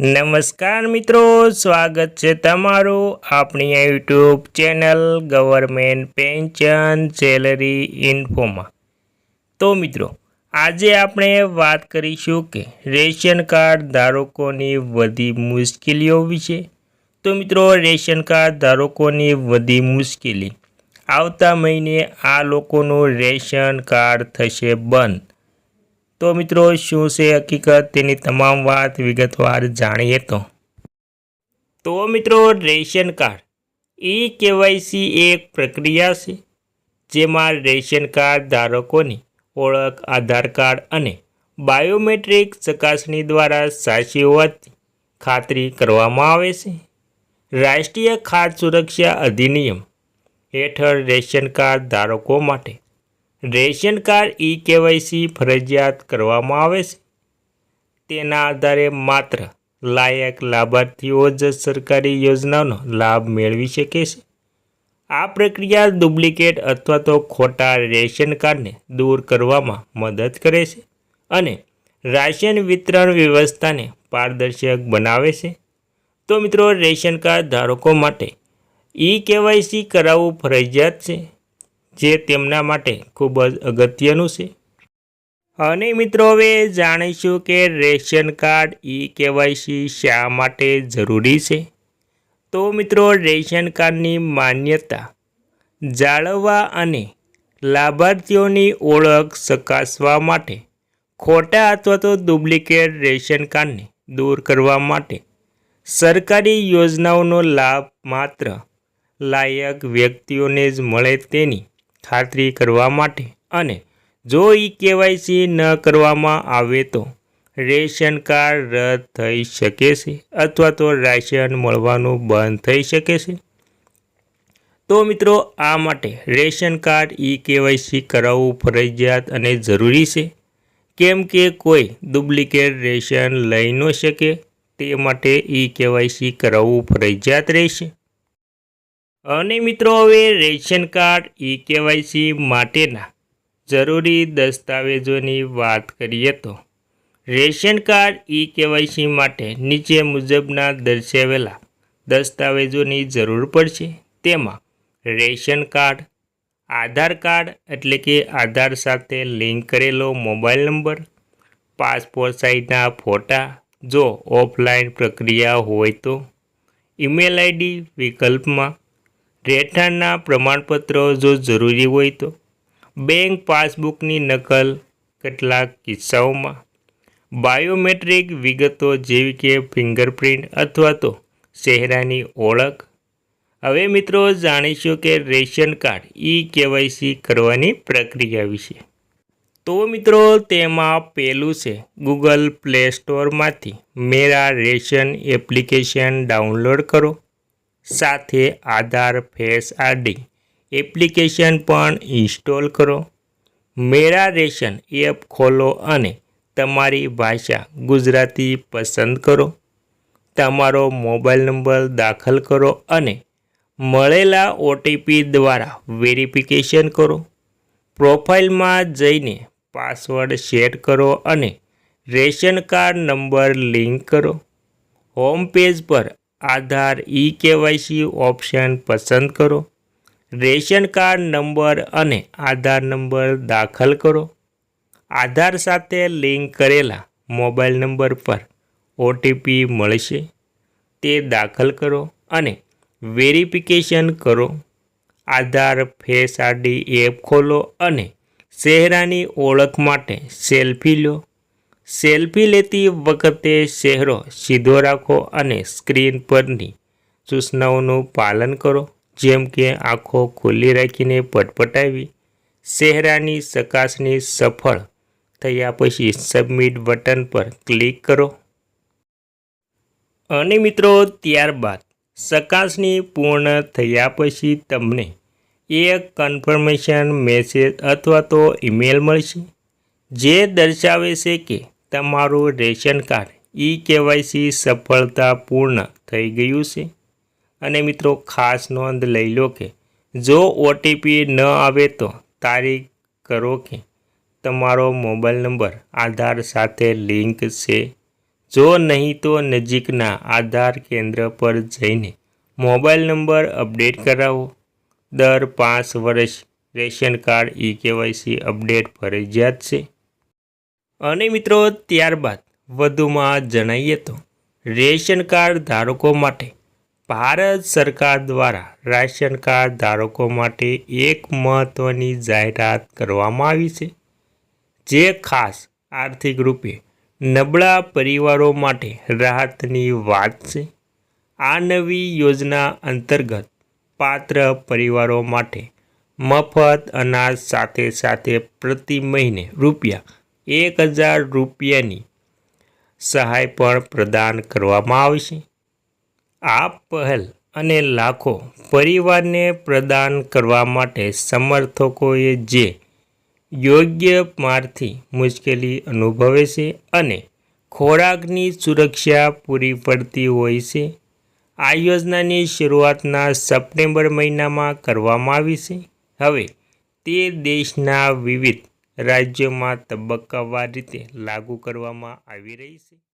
નમસ્કાર મિત્રો, સ્વાગત છે તમારું આપણી YouTube channel government pension salary ઇન્ફોમાં. તો મિત્રો, આજે આપણે વાત કરીશું કે રેશન કાર્ડ ધારકોની વધી મુશ્કેલીઓ વિશે. તો મિત્રો, રેશન કાર્ડ ધારકોની વધી મુશ્કેલી. આવતા મહિને આ લોકોનું રેશન કાર્ડ થશે બંધ. તો મિત્રો, શું છે હકીકત? તેની તમામ વાત વિગતવાર જાણીએ તો. તો મિત્રો, રેશન કાર્ડ. ઈ કેવાયસી એક પ્રક્રિયા છે, જેમાં રેશન કાર્ડ ધારકોની ઓળખ, આધાર કાર્ડ અને બાયોમેટ્રિક ચકાસણી દ્વારા સાચી હોવાથી ખાતરી કરવામાં આવે છે. રાષ્ટ્રીય ખાદ્ય સુરક્ષા અધિનિયમ હેઠળ રેશન કાર્ડ ધારકો માટે રેશન કાર્ડ ઈ કેવાયસી ફરજિયાત કરવામાં આવે છે? તેના આધારે માત્ર લાયક લાભાર્થીઓ જ સરકારી યોજનાનો લાભ મેળવી શકે છે. આ પ્રક્રિયા ડુપ્લિકેટ અથવા તો ખોટા રેશન કાર્ડને દૂર કરવામાં મદદ કરે છે અને રાશન વિતરણ વ્યવસ્થાને પારદર્શક બનાવે છે. તો મિત્રો, રેશન કાર્ડ ધારકો માટે ઈ કેવાયસી કરાવવું ફરજિયાત છે? જે તેમના માટે ખૂબ જ અગત્યનું છે. અને મિત્રો, હવે જાણીશું કે રેશન કાર્ડ ઈ કેવાયસી શા માટે જરૂરી છે? તો મિત્રો, રેશન કાર્ડની માન્યતા, જાળવવા અને લાભાર્થીઓની ઓળખ ચકાસવા માટે, ખોટા અથવા તો ડુપ્લિકેટ રેશન કાર્ડને દૂર કરવા માટે સરકારી યોજનાઓનો લાભ માત્ર લાયક વ્યક્તિઓને જ મળે તેની ખાતરી કરવા માટે અને જો ઈ કેવાયસી ન કરવામાં આવે તો રેશન કાર્ડ રદ થઈ શકે છે અથવા તો રાશન મળવાનું બંધ થઈ શકે છે. તો મિત્રો, આ માટે રેશન કાર્ડ ઈ કેવાયસી કરાવવું ફરજિયાત અને જરૂરી છે. કેમ કે કોઈ ડુપ્લિકેટ રેશન લઈ ન શકે તે માટે ઈ કેવાયસી કરાવવું ફરજિયાત રહેશે. અને મિત્રો, હવે રેશન કાર્ડ ઈ કેવાયસી માટેના જરૂરી દસ્તાવેજોની વાત કરીએ તો, રેશન કાર્ડ ઈ કેવાયસી માટે નીચે મુજબના દર્શાવેલા દસ્તાવેજોની જરૂર પડશે. તેમાં રેશન કાર્ડ, આધાર કાર્ડ એટલે કે આધાર સાથે લિંક કરેલો મોબાઈલ નંબર, પાસપોર્ટ સાઇઝના ફોટા, જો ઓફલાઈન પ્રક્રિયા હોય તો, ઈમેલ આઈડી વિકલ્પમાં રહેઠાણના પ્રમાણપત્રો જો જરૂરી હોય તો. બેંક પાસબુકની નકલ કેટલાક કિસ્સાઓમાં. બાયોમેટ્રિક વિગતો જેવી કે ફિંગરપ્રિન્ટ અથવા તો ચહેરાની ઓળખ. હવે મિત્રો જાણીશું કે રેશન કાર્ડ ઈ કેવાયસી કરવાની પ્રક્રિયા વિશે. તો મિત્રો તેમાં પહેલું છે ગૂગલ પ્લે સ્ટોરમાંથી મેરા રેશન એપ્લિકેશન ડાઉનલોડ કરો. સાથે આધાર ફેસ આરડી એપ્લિકેશન પણ ઇન્સ્ટોલ કરો. મેરા રેશન એપ ખોલો અને તમારી ભાષા ગુજરાતી પસંદ કરો. તમારો મોબાઈલ નંબર દાખલ કરો અને મળેલા ઓટીપી દ્વારા વેરિફિકેશન કરો. પ્રોફાઇલમાં જઈને પાસવર્ડ શેર કરો અને રેશન કાર્ડ નંબર લિંક કરો. હોમ પેજ પર આધાર ઈ કેવાયસી ઓપ્શન પસંદ કરો. રેશન કાર્ડ નંબર અને આધાર નંબર દાખલ કરો. આધાર સાથે લિંક કરેલા મોબાઈલ નંબર પર ઓટીપી મળશે. તે દાખલ કરો અને વેરિફિકેશન કરો. આધાર, ફેસ આરડી એપ ખોલો અને ચહેરાની ઓળખ માટે સેલ્ફી લો. સેલ્ફી લેતી વખતે ચહેરો સીધો રાખો અને સ્ક્રીન પરની સૂચનાઓનું પાલન કરો. જેમ કે આંખો ખુલ્લી રાખીને પટપટાવી, ચહેરાની ચકાસણી સફળ થયા પછી સબમિટ બટન પર ક્લિક કરો. અને મિત્રો, ત્યારબાદ ચકાસણી પૂર્ણ થયા પછી તમને એક કન્ફર્મેશન મેસેજ અથવા તો ઈમેલ મળશે, જે દર્શાવે છે કે તમારું રેશન કાર્ડ ઈ કેવાયસી સફળતાપૂર્ણ થઈ ગયું છે? અને મિત્રો, ખાસ નોંધ લઈ લો કે જો ઓટીપી ન આવે તો તારીખ કરો કે તમારો મોબાઈલ નંબર, આધાર સાથે લિંક છે. જો નહીં તો નજીકના આધાર કેન્દ્ર પર જઈને મોબાઈલ નંબર અપડેટ કરાવો. દર પાંચ વર્ષ ration card e KYC update ફરજિયાત છે. અને મિત્રો, ત્યારબાદ વધુમાં જણાવીએ તો રેશન કાર્ડ ધારકો માટે ભારત સરકાર દ્વારા રાશન કાર્ડ ધારકો માટે એક મહત્ત્વની જાહેરાત કરવામાં આવી છે. જે ખાસ આર્થિક રૂપે નબળા પરિવારો માટે રાહતની વાત છે. આ નવી યોજના અંતર્ગત પાત્ર પરિવારો માટે મફત અનાજ સાથે સાથે પ્રતિ મહિને રૂપિયા એક હજાર રૂપિયાની સહાય પણ પ્રદાન કરવામાં આવશે આ પહેલ અને લાખો પરિવારને પ્રદાન કરવા માટે સમર્થકોએ જે યોગ્ય મારથી મુશ્કેલી અનુભવે છે અને ખોરાકની સુરક્ષા પૂરી પડતી હોય છે, આ યોજનાની શરૂઆતના સપ્ટેમ્બર મહિનામાં કરવામાં આવી છે. હવે તે દેશના વિવિધ રાજ્યોમાં તબક્કાવાર રીતે લાગુ કરવામાં આવી રહી છે.